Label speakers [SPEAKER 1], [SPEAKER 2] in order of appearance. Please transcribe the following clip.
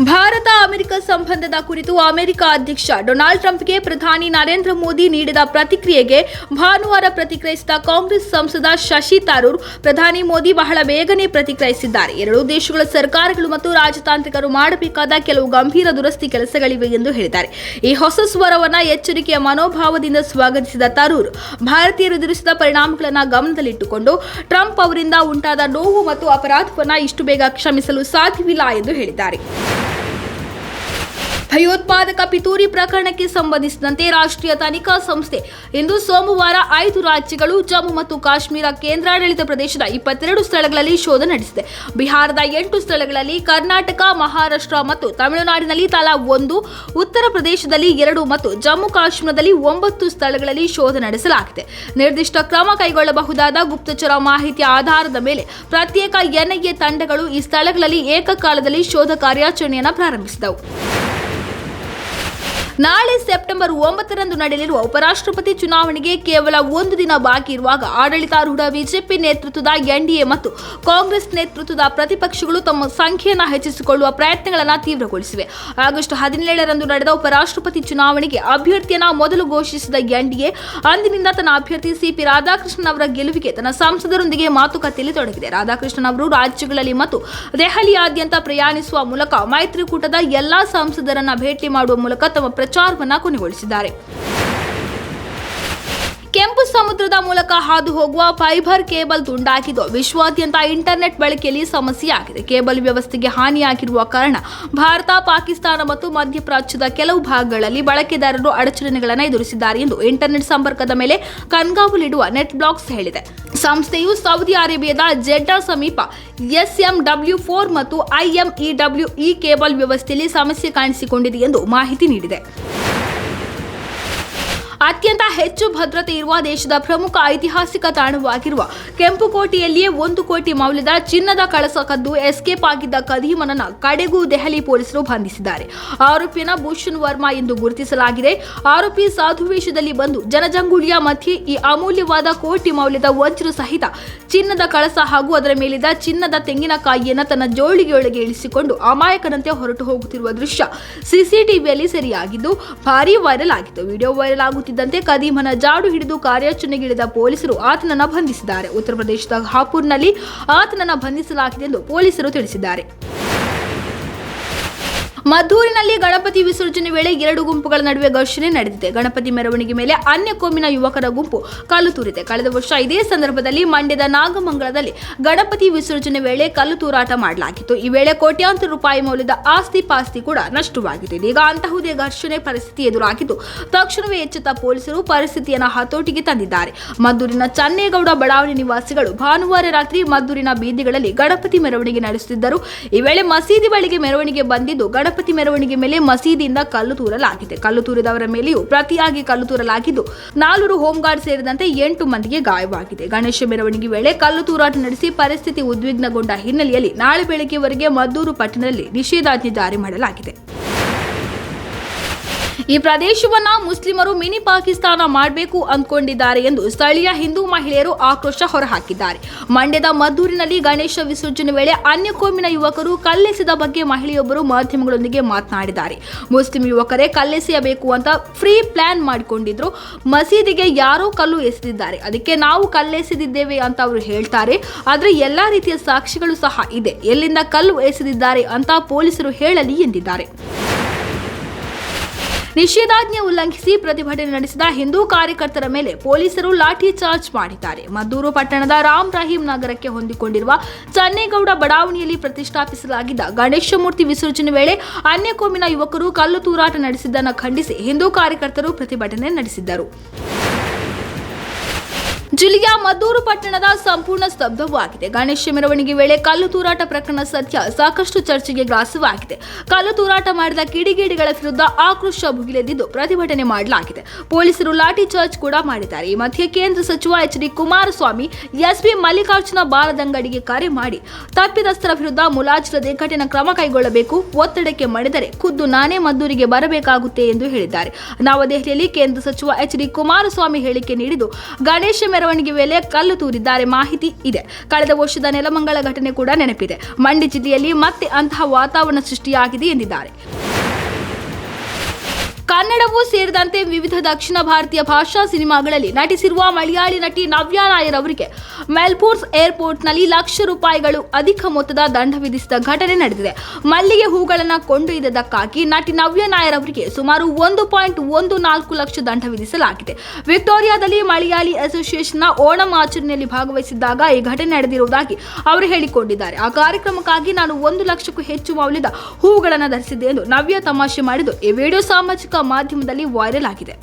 [SPEAKER 1] Bharat America ಸಂಬಂಧದ ಕುರಿತು America ಅಧ್ಯಕ್ಷ ಡೊನಾಲ್ಡ್ ಟ್ರಂಪ್ಗೆ ಪ್ರಧಾನಿ ನರೇಂದ್ರ ಮೋದಿ ನೀಡಿದ ಪ್ರತಿಕ್ರಿಯೆಗೆ ಭಾನುವಾರ ಪ್ರತಿಕ್ರಿಯಿಸಿದ ಕಾಂಗ್ರೆಸ್ ಸಂಸದ ಶಶಿ ತರೂರ್, ಪ್ರಧಾನಿ ಮೋದಿ ಬಹಳ ಬೇಗನೆ ಪ್ರತಿಕ್ರಿಯಿಸಿದ್ದಾರೆ. ಎರಡೂ ದೇಶಗಳ ಸರ್ಕಾರಗಳು ಮತ್ತು ರಾಜತಾಂತ್ರಿಕರು ಮಾಡಬೇಕಾದ ಕೆಲವು ಗಂಭೀರ ದುರಸ್ತಿ ಕೆಲಸಗಳಿವೆ ಎಂದು ಹೇಳಿದ್ದಾರೆ. ಈ ಹೊಸ ಸ್ವರವನ್ನ ಎಚ್ಚರಿಕೆಯ ಮನೋಭಾವದಿಂದ ಸ್ವಾಗತಿಸಿದ ತರೂರ್, ಭಾರತೀಯರು ಎದುರಿಸಿದ ಪರಿಣಾಮಗಳನ್ನು ಗಮನದಲ್ಲಿಟ್ಟುಕೊಂಡು ಟ್ರಂಪ್ ಅವರಿಂದ ಉಂಟಾದ ನೋವು ಮತ್ತು ಅಪರಾಧವನ್ನು ಇಷ್ಟು ಬೇಗ ಕ್ಷಮಿಸಲು ಸಾಧ್ಯವಿಲ್ಲ ಎಂದು ಹೇಳಿದ್ದಾರೆ. ಭಯೋತ್ಪಾದಕ ಪಿತೂರಿ ಪ್ರಕರಣಕ್ಕೆ ಸಂಬಂಧಿಸಿದಂತೆ ರಾಷ್ಟ್ರೀಯ ತನಿಖಾ ಸಂಸ್ಥೆ ಇಂದು ಸೋಮವಾರ ಐದು ರಾಜ್ಯಗಳು, ಜಮ್ಮು ಮತ್ತು ಕಾಶ್ಮೀರ ಕೇಂದ್ರಾಡಳಿತ ಪ್ರದೇಶದ ಇಪ್ಪತ್ತೆರಡು ಸ್ಥಳಗಳಲ್ಲಿ ಶೋಧ ನಡೆಸಿದೆ. ಬಿಹಾರದ ಎಂಟು ಸ್ಥಳಗಳಲ್ಲಿ ಕರ್ನಾಟಕ, ಮಹಾರಾಷ್ಟ್ರ ಮತ್ತು ತಮಿಳುನಾಡಿನಲ್ಲಿ ತಲಾ ಒಂದು, ಉತ್ತರ ಪ್ರದೇಶದಲ್ಲಿ ಎರಡು ಮತ್ತು ಜಮ್ಮು ಕಾಶ್ಮೀರದಲ್ಲಿ ಒಂಬತ್ತು ಸ್ಥಳಗಳಲ್ಲಿ ಶೋಧ ನಡೆಸಲಾಗಿದೆ. ನಿರ್ದಿಷ್ಟ ಕ್ರಮ ಕೈಗೊಳ್ಳಬಹುದಾದ ಗುಪ್ತಚರ ಮಾಹಿತಿಯ ಆಧಾರದ ಮೇಲೆ ಪ್ರತ್ಯೇಕ ಎನ್ಐಎ ತಂಡಗಳು ಈ ಸ್ಥಳಗಳಲ್ಲಿ ಏಕಕಾಲದಲ್ಲಿ ಶೋಧ ಕಾರ್ಯಾಚರಣೆಯನ್ನು ಪ್ರಾರಂಭಿಸಿದವು. ನಾಳೆ ಸೆಪ್ಟೆಂಬರ್ ಒಂಬತ್ತರಂದು ನಡೆಯಲಿರುವ ಉಪರಾಷ್ಟ್ರಪತಿ ಚುನಾವಣೆಗೆ ಕೇವಲ ಒಂದು ದಿನ ಬಾಕಿ ಇರುವಾಗ ಆಡಳಿತಾರೂಢ ಬಿಜೆಪಿ ನೇತೃತ್ವದ ಎನ್ಡಿಎ ಮತ್ತು ಕಾಂಗ್ರೆಸ್ ನೇತೃತ್ವದ ಪ್ರತಿಪಕ್ಷಗಳು ತಮ್ಮ ಸಂಖ್ಯೆಯನ್ನು ಹೆಚ್ಚಿಸಿಕೊಳ್ಳುವ ಪ್ರಯತ್ನಗಳನ್ನು ತೀವ್ರಗೊಳಿಸಿವೆ. ಆಗಸ್ಟ್ ಹದಿನೇಳರಂದು ನಡೆದ ಉಪರಾಷ್ಟ್ರಪತಿ ಚುನಾವಣೆಗೆ ಅಭ್ಯರ್ಥಿಯನ್ನ ಮೊದಲು ಘೋಷಿಸಿದ ಎನ್ಡಿಎ, ಅಂದಿನಿಂದ ತನ್ನ ಅಭ್ಯರ್ಥಿ ಸಿಪಿ ರಾಧಾಕೃಷ್ಣನ್ ಅವರ ಗೆಲುವಿಗೆ ತನ್ನ ಸಂಸದರೊಂದಿಗೆ ಮಾತುಕತೆಯಲ್ಲಿ ತೊಡಗಿದೆ. ರಾಧಾಕೃಷ್ಣನ್ ಅವರು ರಾಜ್ಯಗಳಲ್ಲಿ ಮತ್ತು ದೆಹಲಿಯಾದ್ಯಂತ ಪ್ರಯಾಣಿಸುವ ಮೂಲಕ ಮೈತ್ರಿಕೂಟದ ಎಲ್ಲಾ ಸಂಸದರನ್ನ ಭೇಟಿ ಮಾಡುವ ಮೂಲಕ ತಮ್ಮ ಪ್ರಚಾರವನ್ನ ಕೊನೆಗೊಳಿಸಿದ್ದಾರೆ. ಕೆಂಪು ಸಮುದ್ರದ ಮೂಲಕ ಹಾದು ಹೋಗುವ ಫೈಬರ್ ಕೇಬಲ್ ತುಂಡಾಗಿದ್ದು, ವಿಶ್ವಾದ್ಯಂತ ಇಂಟರ್ನೆಟ್ ಬಳಕೆಯಲ್ಲಿ ಸಮಸ್ಯೆಯಾಗಿದೆ. ಕೇಬಲ್ ವ್ಯವಸ್ಥೆಗೆ ಹಾನಿಯಾಗಿರುವ ಕಾರಣ ಭಾರತ, ಪಾಕಿಸ್ತಾನ ಮತ್ತು ಮಧ್ಯಪ್ರಾಚ್ಯದ ಕೆಲವು ಭಾಗಗಳಲ್ಲಿ ಬಳಕೆದಾರರು ಅಡಚಣೆಗಳನ್ನು ಎದುರಿಸಿದ್ದಾರೆ ಎಂದು ಇಂಟರ್ನೆಟ್ ಸಂಪರ್ಕದ ಮೇಲೆ ಕಣ್ಗಾವಲಿಡುವ ನೆಟ್ ಬ್ಲಾಕ್ಸ್ ಹೇಳಿದೆ. ಸಂಸ್ಥೆಯು ಸೌದಿ ಅರೇಬಿಯಾದ ಜೆಡ್ಡಾ ಸಮೀಪ ಎಸ್ಎಂಡಬ್ಲ್ಯೂ ಫೋರ್ ಮತ್ತು ಐಎಂಇಡಬ್ಲ್ಯೂ ಇ ಕೇಬಲ್ ವ್ಯವಸ್ಥೆಯಲ್ಲಿ ಸಮಸ್ಯೆ ಕಾಣಿಸಿಕೊಂಡಿದೆ ಎಂದು ಮಾಹಿತಿ ನೀಡಿದೆ. ಅತ್ಯಂತ ಹೆಚ್ಚು ಭದ್ರತೆ ಇರುವ ದೇಶದ ಪ್ರಮುಖ ಐತಿಹಾಸಿಕ ತಾಣವಾಗಿರುವ ಕೆಂಪುಕೋಟೆಯಲ್ಲಿಯೇ ಒಂದು ಕೋಟಿ ಮೌಲ್ಯದ ಚಿನ್ನದ ಕಳಸ ಕದ್ದು ಎಸ್ಕೇಪ್ ಆಗಿದ್ದ ಕದೀಮನನ್ನ ಕಡೆಗೂ ದೆಹಲಿ ಪೊಲೀಸರು ಬಂಧಿಸಿದ್ದಾರೆ. ಆರೋಪಿಯನ್ನ ಭೂಷಣ್ ವರ್ಮಾ ಎಂದು ಗುರುತಿಸಲಾಗಿದೆ. ಆರೋಪಿ ಸಾಧುವೇಶದಲ್ಲಿ ಬಂದು ಜನಜಂಗುಳಿಯ ಮಧ್ಯೆ ಈ ಅಮೂಲ್ಯವಾದ ಕೋಟಿ ಮೌಲ್ಯದ ವಜ್ರ ಸಹಿತ ಚಿನ್ನದ ಕಳಸ ಹಾಗೂ ಅದರ ಮೇಲಿದ್ದ ಚಿನ್ನದ ತೆಂಗಿನಕಾಯಿಯನ್ನು ತನ್ನ ಜೋಳಿಗೆಯೊಳಗೆ ಇಳಿಸಿಕೊಂಡು ಅಮಾಯಕನಂತೆ ಹೊರಟು ಹೋಗುತ್ತಿರುವ ದೃಶ್ಯ ಸಿಸಿಟಿವಿಯಲ್ಲಿ ಸೆರೆಯಾಗಿದ್ದು, ಭಾರೀ ವೈರಲ್ ಆಗಿತ್ತು. ವಿಡಿಯೋ ವೈರಲ್ ಆಗುತ್ತಿದ್ದಂತೆ ಕದೀಮನ ಜಾಡು ಹಿಡಿದು ಕಾರ್ಯಾಚರಣೆಗಿಳಿದ ಪೊಲೀಸರು ಆತನನ್ನು ಬಂಧಿಸಿದ್ದಾರೆ. ಉತ್ತರ ಪ್ರದೇಶದ ಹಾಪುರ್ನಲ್ಲಿ ಆತನನ್ನು ಬಂಧಿಸಲಾಗಿದೆ ಎಂದು ಪೊಲೀಸರು ತಿಳಿಸಿದ್ದಾರೆ. ಮದ್ದೂರಿನಲ್ಲಿ ಗಣಪತಿ ವಿಸರ್ಜನೆ ವೇಳೆ ಎರಡು ಗುಂಪುಗಳ ನಡುವೆ ಘರ್ಷಣೆ ನಡೆದಿದೆ. ಗಣಪತಿ ಮೆರವಣಿಗೆ ಮೇಲೆ ಅನ್ಯ ಕೋಮಿನ ಯುವಕರ ಗುಂಪು ಕಲ್ಲು ತೂರಿದೆ. ಕಳೆದ ವರ್ಷ ಇದೇ ಸಂದರ್ಭದಲ್ಲಿ ಮಂಡ್ಯದ ನಾಗಮಂಗಲದಲ್ಲಿ ಗಣಪತಿ ವಿಸರ್ಜನೆ ವೇಳೆ ಕಲ್ಲು ತೂರಾಟ ಮಾಡಲಾಗಿತ್ತು. ಈ ವೇಳೆ ಕೋಟ್ಯಾಂತರ ರೂಪಾಯಿ ಮೌಲ್ಯದ ಆಸ್ತಿ ಪಾಸ್ತಿ ಕೂಡ ನಷ್ಟವಾಗಿದೆ. ಇದೀಗ ಅಂತಹುದೇ ಘರ್ಷಣೆ ಪರಿಸ್ಥಿತಿ ಎದುರಾಗಿದ್ದು, ತಕ್ಷಣವೇ ಎಚ್ಚೆತ್ತ ಪೊಲೀಸರು ಪರಿಸ್ಥಿತಿಯನ್ನು ಹತೋಟಿಗೆ ತಂದಿದ್ದಾರೆ. ಮದ್ದೂರಿನ ಚನ್ನೇಗೌಡ ಬಡಾವಣೆ ನಿವಾಸಿಗಳು ಭಾನುವಾರ ರಾತ್ರಿ ಮದ್ದೂರಿನ ಬೀದಿಗಳಲ್ಲಿ ಗಣಪತಿ ಮೆರವಣಿಗೆ ನಡೆಸುತ್ತಿದ್ದರು. ಈ ವೇಳೆ ಮಸೀದಿ ಬಳಿಗೆ ಮೆರವಣಿಗೆ ಬಂದಿದ್ದು ಗಣಪತಿ ಮೆರವಣಿಗೆ ಮೇಲೆ ಮಸೀದಿಯಿಂದ ಕಲ್ಲು ತೂರಲಾಗಿದೆ. ಕಲ್ಲು ತೂರಿದವರ ಮೇಲೆಯೂ ಪ್ರತಿಯಾಗಿ ಕಲ್ಲು ತೂರಲಾಗಿದ್ದು, ನಾಲ್ವರು ಹೋಂಗಾರ್ಡ್ ಸೇರಿದಂತೆ ಎಂಟು ಮಂದಿಗೆ ಗಾಯವಾಗಿದೆ. ಗಣೇಶ ಮೆರವಣಿಗೆ ವೇಳೆ ಕಲ್ಲು ತೂರಾಟ ನಡೆಸಿ ಪರಿಸ್ಥಿತಿ ಉದ್ವಿಗ್ನಗೊಂಡ ಹಿನ್ನೆಲೆಯಲ್ಲಿ ನಾಳೆ ಬೆಳಗ್ಗೆವರೆಗೆ ಮದ್ದೂರು ಪಟ್ಟಣದಲ್ಲಿ ನಿಷೇಧಾಜ್ಞೆ ಜಾರಿ ಮಾಡಲಾಗಿದೆ. ಈ ಪ್ರದೇಶವನ್ನ ಮುಸ್ಲಿಮರು ಮಿನಿ ಪಾಕಿಸ್ತಾನ ಮಾಡಬೇಕು ಅಂದ್ಕೊಂಡಿದ್ದಾರೆ ಎಂದು ಸ್ಥಳೀಯ ಹಿಂದೂ ಮಹಿಳೆಯರು ಆಕ್ರೋಶ ಹೊರಹಾಕಿದ್ದಾರೆ. ಮಂಡ್ಯದ ಮದ್ದೂರಿನಲ್ಲಿ ಗಣೇಶ ವಿಸರ್ಜನೆ ವೇಳೆ ಅನ್ಯ ಕೋಮಿನ ಯುವಕರು ಕಲ್ಲೆಸೆದ ಬಗ್ಗೆ ಮಹಿಳೆಯೊಬ್ಬರು ಮಾಧ್ಯಮಗಳೊಂದಿಗೆ ಮಾತನಾಡಿದ್ದಾರೆ. ಮುಸ್ಲಿಂ ಯುವಕರೇ ಕಲ್ಲೆಸೆಯಬೇಕು ಅಂತ ಫ್ರೀ ಪ್ಲಾನ್ ಮಾಡಿಕೊಂಡಿದ್ರು. ಮಸೀದಿಗೆ ಯಾರೋ ಕಲ್ಲು ಎಸೆದಿದ್ದಾರೆ. ಅದಕ್ಕೆ ನಾವು ಕಲ್ಲೆಸೆದಿದ್ದೇವೆ ಅಂತ ಅವರು ಹೇಳ್ತಾರೆ. ಆದರೆ ಎಲ್ಲಾ ರೀತಿಯ ಸಾಕ್ಷಿಗಳು ಸಹ ಇದೆ. ಎಲ್ಲಿಂದ ಕಲ್ಲು ಎಸೆದಿದ್ದಾರೆ ಅಂತ ಪೊಲೀಸರು ಹೇಳಲಿ ಎಂದಿದ್ದಾರೆ. ನಿಷೇಧಾಜ್ಞೆ ಉಲ್ಲಂಘಿಸಿ ಪ್ರತಿಭಟನೆ ನಡೆಸಿದ ಹಿಂದೂ ಕಾರ್ಯಕರ್ತರ ಮೇಲೆ ಪೊಲೀಸರು ಲಾಠಿ ಚಾರ್ಜ್ ಮಾಡಿದ್ದಾರೆ. ಮದ್ದೂರು ಪಟ್ಟಣದ ರಾಮ್ ರಹೀಂ ನಗರಕ್ಕೆ ಹೊಂದಿಕೊಂಡಿರುವ ಚನ್ನೇಗೌಡ ಬಡಾವಣೆಯಲ್ಲಿ ಪ್ರತಿಷ್ಠಾಪಿಸಲಾಗಿದ್ದ ಗಣೇಶ ಮೂರ್ತಿ ವಿಸರ್ಜನೆ ವೇಳೆ ಅನ್ಯ ಕೋಮಿನ ಯುವಕರು ಕಲ್ಲು ತೂರಾಟ ನಡೆಸಿದ್ದನ್ನು ಖಂಡಿಸಿ ಹಿಂದೂ ಕಾರ್ಯಕರ್ತರು ಪ್ರತಿಭಟನೆ ನಡೆಸಿದ್ದರು. ಜಿಲ್ಲೆಯ ಮದ್ದೂರು ಪಟ್ಟಣದ ಸಂಪೂರ್ಣ ಸ್ತಬ್ಧವಾಗಿದೆ. ಗಣೇಶ ಮೆರವಣಿಗೆ ವೇಳೆ ಕಲ್ಲು ತೂರಾಟ ಪ್ರಕರಣ ಸದ್ಯ ಸಾಕಷ್ಟು ಚರ್ಚೆಗೆ ಗ್ರಾಸವಾಗಿದೆ. ಕಲ್ಲು ತೂರಾಟ ಮಾಡಿದ ಕಿಡಿಗೇಡಿಗಳ ವಿರುದ್ಧ ಆಕ್ರೋಶ ಭುಗಿಲೆದ್ದಿದ್ದು ಪ್ರತಿಭಟನೆ ಮಾಡಲಾಗಿದೆ. ಪೊಲೀಸರು ಲಾಠಿ ಚಾರ್ಜ್ ಕೂಡ ಮಾಡಿದ್ದಾರೆ. ಈ ಮಧ್ಯೆ ಕೇಂದ್ರ ಸಚಿವ H D Kumaraswamy SP Mallikarjuna ಬಾಲದಂಗಡಿಗೆ ಕರೆ ಮಾಡಿ ತಪ್ಪಿತಸ್ಥರ ವಿರುದ್ಧ ಮುಲಾಜಿಲ್ಲದೆ ಕಠಿಣ ಕ್ರಮ ಕೈಗೊಳ್ಳಬೇಕು, ಒತ್ತಡಕ್ಕೆ ಮಣಿದರೆ ಖುದ್ದು ನಾನೇ ಮದ್ದೂರಿಗೆ ಬರಬೇಕಾಗುತ್ತೆ ಎಂದು ಹೇಳಿದ್ದಾರೆ. ನವದೆಹಲಿಯಲ್ಲಿ ಕೇಂದ್ರ ಸಚಿವ ಎಚ್ ಡಿ ಕುಮಾರಸ್ವಾಮಿ ಹೇಳಿಕೆ ನೀಡಿದ್ದು, ಗಣೇಶ ಮೆರವಣಿಗೆ ವೇಳೆ ಕಲ್ಲು ತೂರಿದ್ದಾರೆ ಮಾಹಿತಿ ಇದೆ. ಕಳೆದ ವರ್ಷದ ನೆಲಮಂಗಲ ಘಟನೆ ಕೂಡ ನೆನಪಿದೆ. ಮಂಡ್ಯ ಜಿಲ್ಲೆಯಲ್ಲಿ ಮತ್ತೆ ಅಂತಹ ವಾತಾವರಣ ಸೃಷ್ಟಿಯಾಗಿದೆ ಎಂದಿದ್ದಾರೆ. ಕನ್ನಡವೂ ಸೇರಿದಂತೆ ವಿವಿಧ ದಕ್ಷಿಣ ಭಾರತೀಯ ಭಾಷಾ ಸಿನಿಮಾಗಳಲ್ಲಿ ನಟಿಸಿರುವ ಮಲಯಾಳಿ ನಟಿ ನವ್ಯಾ ನಾಯರ್ ಅವರಿಗೆ ಮೆಲ್ಬೋರ್ನ್ಸ್ ಏರ್ಪೋರ್ಟ್ನಲ್ಲಿ ಲಕ್ಷ ರೂಪಾಯಿಗಳು ಅಧಿಕ ಮೊತ್ತದ ದಂಡ ವಿಧಿಸಿದ ಘಟನೆ ನಡೆದಿದೆ. ಮಲ್ಲಿಗೆ ಹೂಗಳನ್ನು ಕೊಂಡೊಯ್ದಕ್ಕಾಗಿ ನಟಿ ನವ್ಯಾ ನಾಯರ್ ಅವರಿಗೆ ಸುಮಾರು ಒಂದು ಪಾಯಿಂಟ್ ಒಂದು ನಾಲ್ಕು ಲಕ್ಷ ದಂಡ ವಿಧಿಸಲಾಗಿದೆ. ವಿಕ್ಟೋರಿಯಾದಲ್ಲಿ ಮಲಯಾಳಿ ಅಸೋಸಿಯೇಷನ್ನ ಓಣಂ ಆಚರಣೆಯಲ್ಲಿ ಭಾಗವಹಿಸಿದ್ದಾಗ ಈ ಘಟನೆ ನಡೆದಿರುವುದಾಗಿ ಅವರು ಹೇಳಿಕೊಂಡಿದ್ದಾರೆ. ಆ ಕಾರ್ಯಕ್ರಮಕ್ಕಾಗಿ ನಾನು ಒಂದು ಲಕ್ಷಕ್ಕೂ ಹೆಚ್ಚು ಮೌಲ್ಯದ ಹೂಗಳನ್ನು ಧರಿಸಿದ್ದೆ ಎಂದು ನವ್ಯ ತಮಾಷೆ ಮಾಡಿದ್ದು. ಈ ವಿಡಿಯೋ ಸಾಮಾಜಿಕ ಮಾಧ್ಯಮದಲ್ಲಿ ವೈರಲ್ ಆಗಿದೆ.